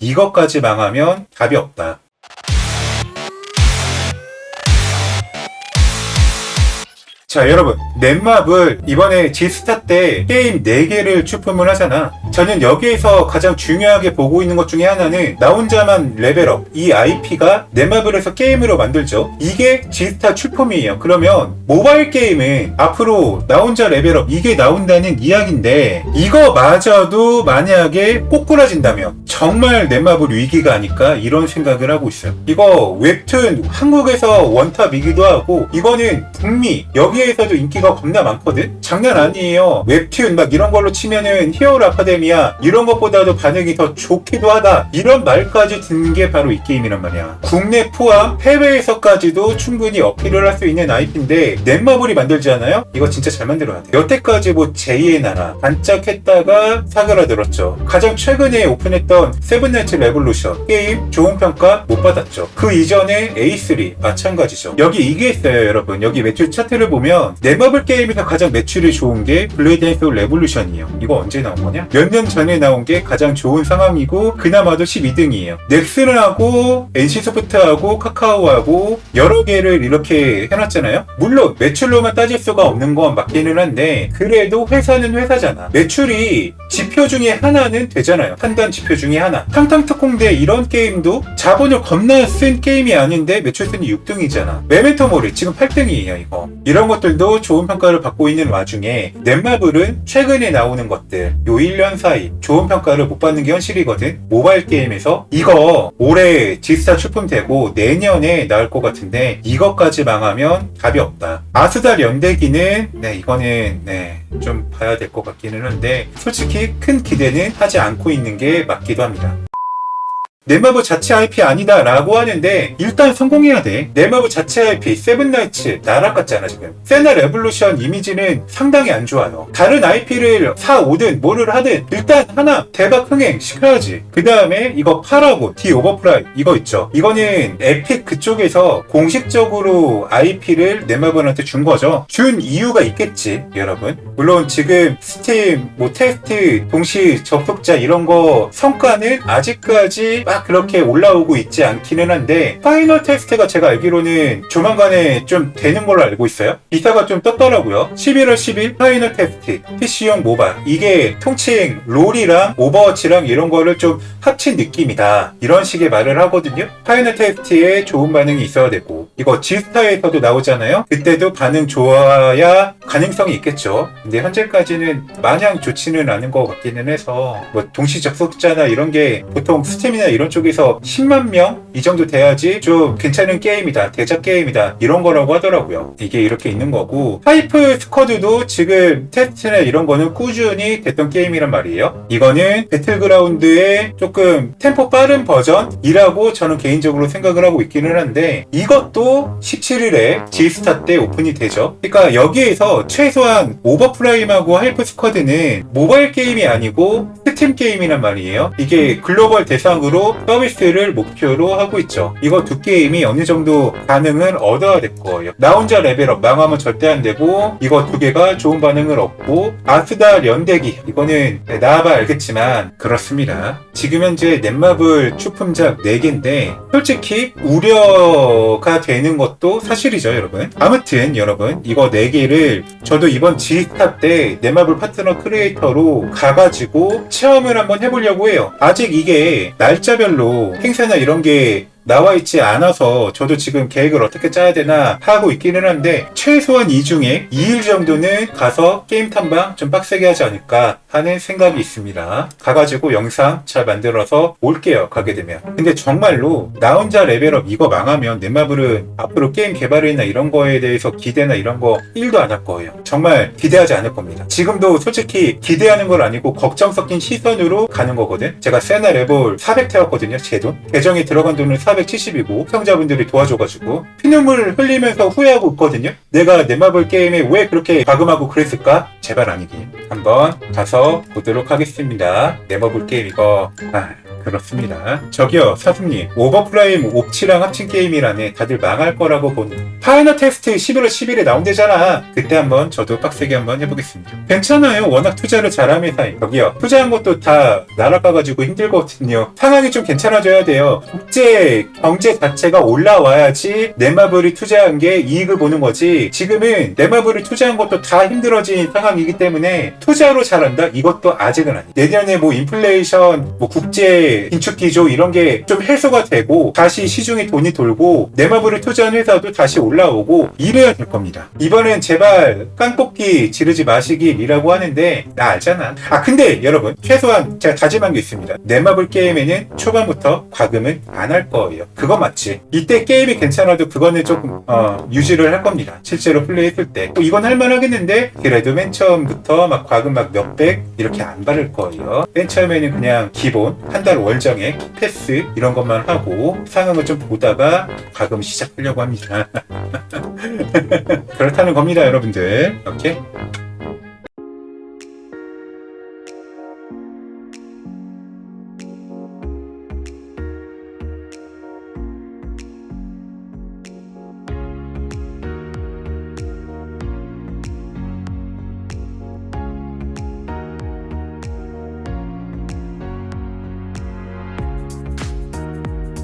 이것까지 망하면 답이 없다. 자 여러분 넷맵을 이번에 지스타 때 게임 4개를 출품을 하잖아. 저는 여기에서 가장 중요하게 보고 있는 것 중에 하나는 나 혼자만 레벨업 이 IP가 해서 게임으로 만들죠. 이게 지스타 출품이에요. 그러면 모바일 게임은 앞으로 나 혼자 레벨업 이게 나온다는 이야기인데 이거마저도 만약에 꼬꾸라진다면 정말 넷맵을 위기가 아닐까 이런 생각을 하고 있어요. 이거 웹툰 한국에서 원탑이기도 하고 이거는 북미 여기에 서도 인기가 겁나 많거든? 장난 아니에요. 웹툰 막 이런 걸로 치면은 히어로 아카데미아 이런 것보다도 반응이 더 좋기도 하다. 이런 말까지 듣는 게 바로 이 게임이란 말이야. 국내 포함 해외에서까지도 충분히 어필을 할 수 있는 IP인데 넷마블이 만들지 않아요? 이거 진짜 잘 만들어야 돼. 여태까지 뭐 제2의 나라 반짝했다가 사그라들었죠. 가장 최근에 오픈했던 세븐나이츠 레볼루션. 게임 좋은 평가 못 받았죠. 그 이전에 A3 마찬가지죠. 여기 이게 있어요 여러분. 여기 매출 차트를 보면 넷마블 게임에서 가장 매출이 좋은 게 블레이드 앤 소울 레볼루션이에요. 이거 언제 나온 거냐? 몇 년 전에 나온 게 가장 좋은 상황이고 그나마도 12등이에요. 넥슨하고 NC소프트하고 카카오하고 여러 개를 이렇게 해놨잖아요. 물론 매출로만 따질 수가 없는 건 맞기는 한데 그래도 회사는 회사잖아. 매출이 지표 중에 하나는 되잖아요. 판단 지표 중에 하나. 탕탕특공대 이런 게임도 자본을 겁나 쓴 게임이 아닌데 매출 순위 6등이잖아. 메메토모리 지금 8등이에요 이거. 이런 것들도 좋은 평가를 받고 있는 와중에 넷마블은 최근에 나오는 것들 요 1년 사이 좋은 평가를 못 받는 게 현실이거든. 모바일 게임에서 이거 올해 지스타 출품되고 내년에 나올 것 같은데 이것까지 망하면 답이 없다. 아스달 연대기는 네 이거는 네좀 봐야 될 것 같기는 한데 솔직히 큰 기대는 하지 않고 있는 게 맞기도 합니다 넷마블 자체 IP 아니다 라고 하는데 일단 성공해야 돼. 넷마블 자체 IP 세븐나이츠 나락 같잖아 지금. 세나 레볼루션 이미지는 상당히 안 좋아요 다른 IP를 사 오든 뭐를 하든 일단 하나 대박 흥행 시켜야지. 그 다음에 이거 파라고 디 오버프라이 이거 있죠. 이거는 에픽 그쪽에서 공식적으로 IP를 넷마블한테 준 거죠. 준 이유가 있겠지 여러분. 물론 지금 스팀 뭐 테스트 동시 접속자 이런 거 성과는 아직까지 막 그렇게 올라오고 있지 않기는 한데 파이널 테스트가 제가 알기로는 조만간에 좀 되는 걸로 알고 있어요. 기사가 좀 떴더라고요. 11월 10일 파이널 테스트 PC용 모바일 이게 통칭 롤이랑 오버워치랑 이런 거를 좀 합친 느낌이다. 이런 식의 말을 하거든요. 파이널 테스트에 좋은 반응이 있어야 되고. 이거 지스타에서도 나오잖아요. 그때도 반응 좋아야 가능성이 있겠죠. 근데 현재까지는 마냥 좋지는 않은 것 같기는 해서 뭐 동시 접속자나 이런 게 보통 스팀이나 이런 쪽에서 10만 명 이 정도 돼야지 좀 괜찮은 게임이다 대작 게임이다 이런 거라고 하더라고요. 이게 이렇게 있는 거고 하이프 스쿼드도 지금 테스트나 이런 거는 꾸준히 됐던 게임이란 말이에요. 이거는 배틀그라운드의 조금 템포 빠른 버전이라고 저는 개인적으로 생각을 하고 있기는 한데 이것도 17일에 지스타 때 오픈이 되죠. 그러니까 여기에서 최소한 오버프라임하고 하이프 스쿼드는 모바일 게임이 아니고 스팀 게임이란 말이에요. 이게 글로벌 대상으로 서비스를 목표로 하고 있죠. 이거 두 게임이 어느 정도 반응을 얻어야 될 거예요. 나 혼자 레벨업 망하면 절대 안 되고 이거 두 개가 좋은 반응을 얻고 아스달 연대기 이거는 나와봐 알겠지만 그렇습니다. 지금 현재 넷마블 출품작 4개인데 솔직히 우려가 되는 것도 사실이죠 여러분. 아무튼 여러분 이거 4개를 저도 이번 G스타 때 넷마블 파트너 크리에이터로 가가지고 체험을 한번 해보려고 해요. 아직 이게 날짜 별로 행사나 이런 게 나와 있지 않아서 저도 지금 계획을 어떻게 짜야 되나 하고 있기는 한데 최소한 이 중에 2일 정도는 가서 게임 탐방 좀 빡세게 하지 않을까 하는 생각이 있습니다. 가가지고 영상 잘 만들어서 올게요. 가게 되면. 근데 정말로 나 혼자 레벨업 이거 망하면 넷마블은 앞으로 게임 개발이나 이런 거에 대해서 기대나 이런 거 1도 안 할 거예요. 정말 기대하지 않을 겁니다. 지금도 솔직히 기대하는 건 아니고 걱정 섞인 시선으로 가는 거거든. 제가 세나 레벨 400 태웠거든요. 제 돈. 계정에 들어간 돈은 470이고 평자분들이 도와줘가지고 피눈물 흘리면서 후회하고 있거든요. 내가 넷마블 게임에 왜 그렇게 과금하고 그랬을까? 제발 아니긴. 한번 가서 보도록 하겠습니다. 넷마블 게임 이거 아, 그렇습니다. 저기요, 사수님. 오버프라임 옵치랑 합친 게임이라네. 다들 망할 거라고 보는. 파이널 테스트 11월 10일에 나온대잖아. 그때 한번 저도 빡세게 한번 해보겠습니다. 괜찮아요. 워낙 투자를 잘한 회사에. 저기요, 투자한 것도 다 날아가가지고 힘들거든요. 상황이 좀 괜찮아져야 돼요. 국제 경제 자체가 올라와야지 넷마블이 투자한 게 이익을 보는 거지. 지금은 넷마블이 투자한 것도 다 힘들어진 상황이기 때문에 투자로 잘한다? 이것도 아직은 아니. 내년에 뭐 인플레이션, 뭐 국제 긴축 기조 이런 게 좀 해소가 되고 다시 시중에 돈이 돌고 넷마블을 투자한 회사도 다시 올라오고 이래야 될 겁니다. 이번엔 제발 깡뽑기 지르지 마시길이라고 하는데 나 알잖아. 아 근데 여러분 최소한 제가 다짐한 게 있습니다. 넷마블 게임에는 초반부터 과금은 안 할 거예요. 그거 맞지? 이때 게임이 괜찮아도 그거는 조금 어, 유지를 할 겁니다. 실제로 플레이했을 때. 뭐 이건 할만하겠는데 그래도 맨 처음부터 막 과금 막 몇백 이렇게 안 바를 거예요. 맨 처음에는 그냥 기본 한달 월정액 패스 이런 것만 하고 상황을 좀 보다가 과금 시작하려고 합니다. 그렇다는 겁니다, 여러분들. 이렇게